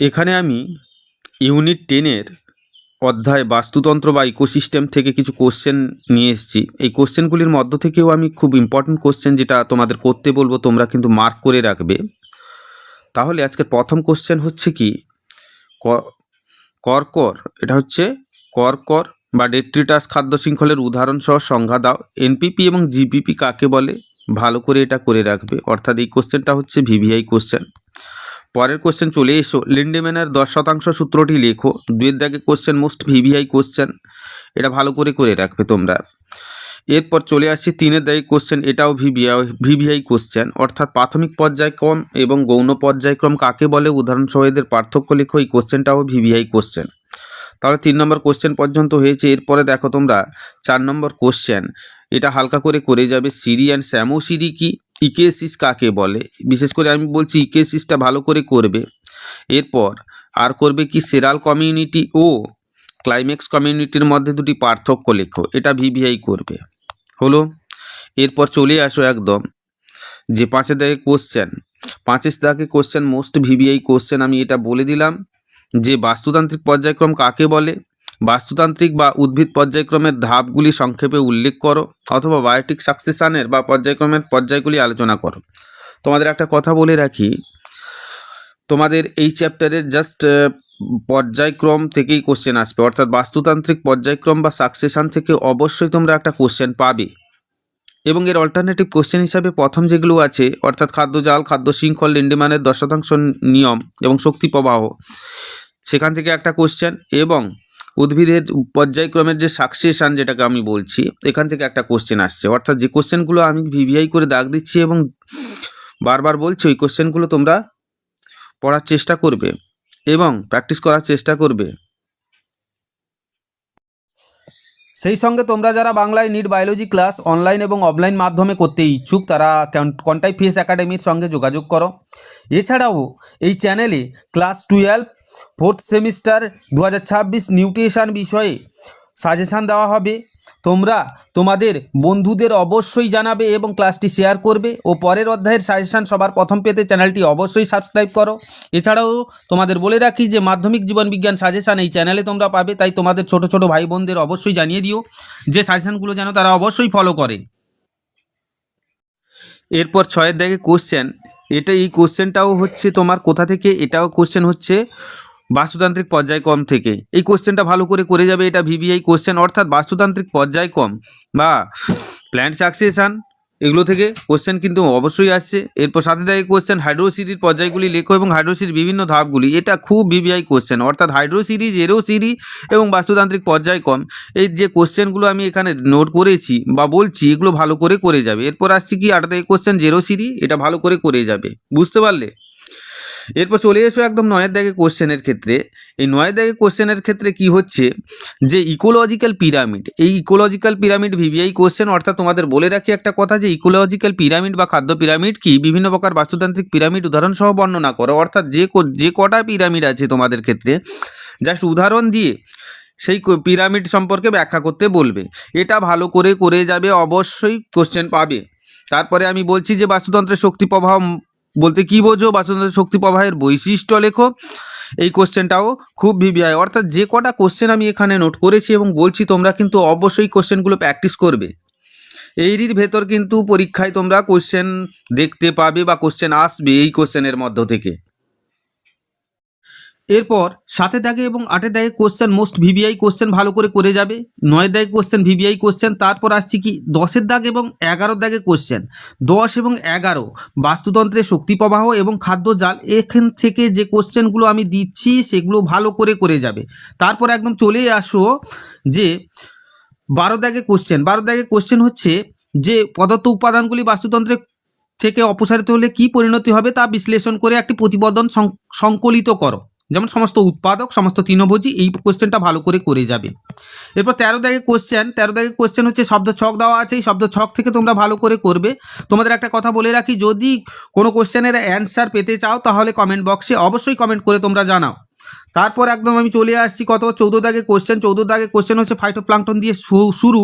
এখানে আমি ইউনিট টেনের অধ্যায় বাস্তুতন্ত্র বা ইকোসিস্টেম থেকে কিছু কোশ্চেন নিয়ে এসেছি। এই কোশ্চেনগুলির মধ্য থেকেও আমি খুব ইম্পর্টেন্ট কোশ্চেন যেটা তোমাদের করতে বলব, তোমরা কিন্তু মার্ক করে রাখবে। তাহলে আজকে প্রথম কোশ্চেন হচ্ছে কি? করকর, এটা হচ্ছে করকর বা ডেট্রিটাস খাদ্য শৃঙ্খলের উদাহরণ সহ সংজ্ঞা দাও। এনপিপি এবং জিপিপি কাকে বলে? ভালো করে এটা করে রাখবে। অর্থাৎ এই কোশ্চেনটা হচ্ছে ভিভিআই কোশ্চেন পরের কোশ্চেন চলে এসো। লিন্ডেম্যানের দশ শতাংশ সূত্রটি লেখো। দুয়ের দাগে কোশ্চেন মোস্ট ভিভিআই কোশ্চেন এটা ভালো করে করে রাখবে তোমরা। এরপর চলে আসছি তিনের দাগে কোশ্চেন এটাও ভিভিআই ভিভিআই কোশ্চেন অর্থাৎ প্রাথমিক পর্যায়ক্রম এবং গৌণ পর্যায়ক্রম কাকে বলে? উদাহরণ সহ এদের পার্থক্য লেখো। এই কোশ্চেনটাও ভিভিআই কোশ্চেন তাহলে তিন নম্বর কোশ্চেন পর্যন্ত হয়েছে। এরপরে দেখো তোমরা, চার নম্বর কোশ্চেন এটা হালকা করে করে যাবে। সিরি অ্যান্ড স্যামো সিরি কি? ইকেসিস কাকে বলে? বিশেষ করে আমি বলছি ইকেসিসটা ভালো করে করবে। এরপর আর করবে কি সেরাল কমিউনিটি? ও, ক্লাইম্যাক্স কমিউনিটির মধ্যে দুটি পার্থক্য লেখো। এটা ভিভিআই করবে। হলো? এরপর চলে আসো একদম। যে পাঁচের দাগে কোশ্চেন পাঁচের দাগে কোশ্চেন মোস্ট ভিভিআই কোশ্চেন আমি এটা বলে দিলাম। যে বাস্তুতান্ত্রিক পর্যায়ক্রম কাকে বলে? বাস্তুতান্ত্রিক বা উদ্ভিদ পর্যায়ক্রমের ধাপগুলি সংক্ষেপে উল্লেখ করো অথবা বায়োটিক সাকসেশানের বা পর্যায়ক্রমের পর্যায়গুলি আলোচনা করো। তোমাদের একটা কথা বলে রাখি, তোমাদের এই চ্যাপ্টারের জাস্ট পর্যায়ক্রম থেকেই কোশ্চেন আসবে। অর্থাৎ বাস্তুতান্ত্রিক পর্যায়ক্রম বা সাকসেশান থেকে অবশ্যই তোমরা একটা কোশ্চেন পাবে। এবং এর অল্টারনেটিভ কোশ্চেন হিসাবে প্রথম যেগুলো আছে, অর্থাৎ খাদ্য জাল, খাদ্য শৃঙ্খল লিন্ডেম্যানের দশ শতাংশ নিয়ম এবং শক্তি প্রবাহ, সেখান থেকে একটা কোশ্চেন এবং উদ্ভিদের পর্যায়ক্রমের যে সাকসেশন যেটাকে আমি বলছি, এখান থেকে একটা কোশ্চেন আসছে। অর্থাৎ যে কোশ্চেনগুলো আমি ভিভিআই করে দাগ দিচ্ছি এবং বারবার বলছি, ওই কোশ্চেনগুলো তোমরা পড়ার চেষ্টা করবে এবং প্র্যাকটিস করার চেষ্টা করবে। সেই সঙ্গে তোমরা যারা বাংলায় নিট বায়োলজি ক্লাস অনলাইন এবং অফলাইন মাধ্যমে করতে ইচ্ছুক, তারা কন্টাই ফিস একাডেমির সঙ্গে যোগাযোগ করো। এছাড়াও এই চ্যানেলে ক্লাস টুয়েলভ ফোর্থ সেমিস্টার দু হাজার ছাব্বিশ নিউট্রিশন বিষয়ে সাজেশান দেওয়া হবে। তোমরা তোমাদের বন্ধুদের অবশ্যই জানাবে এবং ক্লাসটি শেয়ার করবে ও পরের অধ্যায়ের সাজেশান সবার প্রথম পেতে চ্যানেলটি অবশ্যই সাবস্ক্রাইব করো। এছাড়াও তোমাদের বলে রাখি যে মাধ্যমিক জীবন বিজ্ঞান সাজেশান এই চ্যানেলে তোমরা পাবে, তাই তোমাদের ছোট ছোট ভাই বোনদের অবশ্যই জানিয়ে দিও যে সাজেশানগুলো যেন তারা অবশ্যই ফলো করে। এরপর ছয়ের দাগে কোশ্চেন এটা এই কোশ্চেনটাও হচ্ছে তোমার কোথা থেকে, এটাও কোশ্চেন হচ্ছে বাস্তুতান্ত্রিক পর্যায়ক্রম থেকে। এই কোশ্চেনটা ভালো করে করে যাবে এটা ভিভিআই কোশ্চেন অর্থাৎ বাস্তুতান্ত্রিক পর্যায়ক্রম বা প্ল্যান্ট সাকসেশন এগুলো থেকে কোশ্চেন কিন্তু অবশ্যই আসছে। এরপর সাথে থাকে কোশ্চেন হাইড্রোসিরির পর্যায়গুলি লেখো এবং হাইড্রোসিরির বিভিন্ন ধাপগুলি। এটা খুব ভিভিআই কোশ্চেন অর্থাৎ হাইড্রোসিরিজ এরোসিরি এবং বাস্তুতান্ত্রিক পর্যায়ক্রম এই যে কোশ্চেনগুলো আমি এখানে নোট করেছি বা বলছি, এগুলো ভালো করে করে যাবে। এরপর আসছি কি আট থেকে কোশ্চেন জেরোসিরি এটা ভালো করে করে যাবে। বুঝতে পারলে? এরপর চলে এসো একদম নয়ের দাগে কোশ্চেনের ক্ষেত্রে। এই নয়ের দাগে কোশ্চেনের ক্ষেত্রে কি হচ্ছে? যে ইকোলজিক্যাল পিরামিড এই ইকোলজিক্যাল পিরামিড ভিভিআই কোশ্চেন অর্থাৎ তোমাদের বলে রাখি একটা কথা যে ইকোলজিক্যাল পিরামিড বা খাদ্য পিরামিড কি? বিভিন্ন প্রকার বাস্তুতান্ত্রিক পিরামিড উদাহরণ সহ বর্ণনা করো। অর্থাৎ যে যে কটা পিরামিড আছে তোমাদের ক্ষেত্রে জাস্ট উদাহরণ দিয়ে সেই পিরামিড সম্পর্কে ব্যাখ্যা করতে বলবে। এটা ভালো করে করে যাবে, অবশ্যই কোশ্চেন পাবে। তারপরে আমি বলছি যে বাস্তুতন্ত্রের শক্তি উম বলতে কি বোঝো? বাস্তুতন্ত্রের শক্তি প্রবাহের বৈশিষ্ট্য লেখো। এই কোশ্চেনটাও খুব ভিভিআই অর্থাৎ যে কটা কোশ্চেন আমি এখানে নোট করেছি এবং বলছি, তোমরা কিন্তু অবশ্যই কোশ্চেনগুলো প্র্যাকটিস করবে। এইরির ভেতর কিন্তু পরীক্ষায় তোমরা কোশ্চেন দেখতে পাবে বা কোশ্চেন আসবে এই কোশ্চেনের মধ্য থেকে। এরপর সাতের দাগে এবং আটের দাগে কোশ্চেন মোস্ট ভিভিআই কোশ্চেন ভালো করে করে যাবে। নয় দাগে কোশ্চেন ভিভিআই কোশ্চেন তারপর আসছি কি, দশের দাগ এবং এগারো দাগে কোশ্চেন দশ এবং এগারো বাস্তুতন্ত্রের শক্তি প্রবাহ এবং খাদ্য জাল, এখান থেকে যে কোশ্চেনগুলো আমি দিচ্ছি, সেগুলো ভালো করে করে যাবে। তারপর একদম চলে আসো যে, বারো দাগে কোশ্চেন বারো দাগে কোশ্চেন হচ্ছে যে, পদার্থ উপাদানগুলি বাস্তুতন্ত্রের থেকে অপসারিত হলে কি পরিণতি হবে তা বিশ্লেষণ করে একটি প্রতিবেদন সংকলিত করো। যেমন সমস্ত উৎপাদক, সমস্ত তৃণভোজী এই কোশ্চেনটা ভালো করে করে যাবে। এরপর তেরো দাগে কোয়েশ্চেন তেরো দাগে কোশ্চেন হচ্ছে শব্দ ছক দেওয়া আছে, এই শব্দ ছক থেকে তোমরা ভালো করে করবে। তোমাদের একটা কথা বলে রাখি, যদি কোনো কোশ্চেনের অ্যান্সার পেতে চাও, তাহলে কমেন্ট বক্সে অবশ্যই কমেন্ট করে তোমরা জানাও। তারপর একদম আমি চলে আসছি কত? চৌদ্দ দাগে কোশ্চেন চৌদ্দ দাগে কোশ্চেন হচ্ছে ফাইটোপ্লাঙ্কটন দিয়ে শুরু।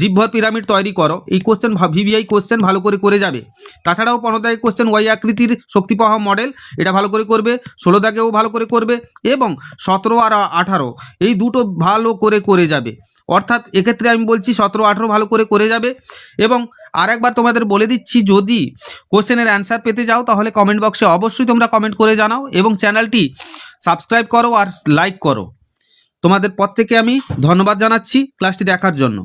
জীবভর পিরামিড তৈরি করো। এই কোশ্চেন ভিভিআই কোশ্চেন ভালো করে করে যাবে। তাছাড়াও পনেরো দাগে কোশ্চেন ওয়াই আকৃতির শক্তি পাওয়া মডেল এটা ভালো করে করবে। ষোলো দাগেও ভালো করে করবে। এবং সতেরো আর আঠারো, এই দুটো ভালো করে করে যাবে। অর্থাৎ এক্ষেত্রে আমি বলছি সতেরো, আঠেরো ভালো করে করে যাবে। এবং আরেকবার তোমাদের বলে দিচ্ছি, যদি কোশ্চেনের অ্যান্সার পেতে যাও তাহলে কমেন্ট বক্সে অবশ্যই তোমরা কমেন্ট করে জানাও। এবং চ্যানেলটি সাবস্ক্রাইব করো আর লাইক করো। তোমাদের প্রত্যেকে আমি ধন্যবাদ জানাচ্ছি ক্লাসটি দেখার জন্য।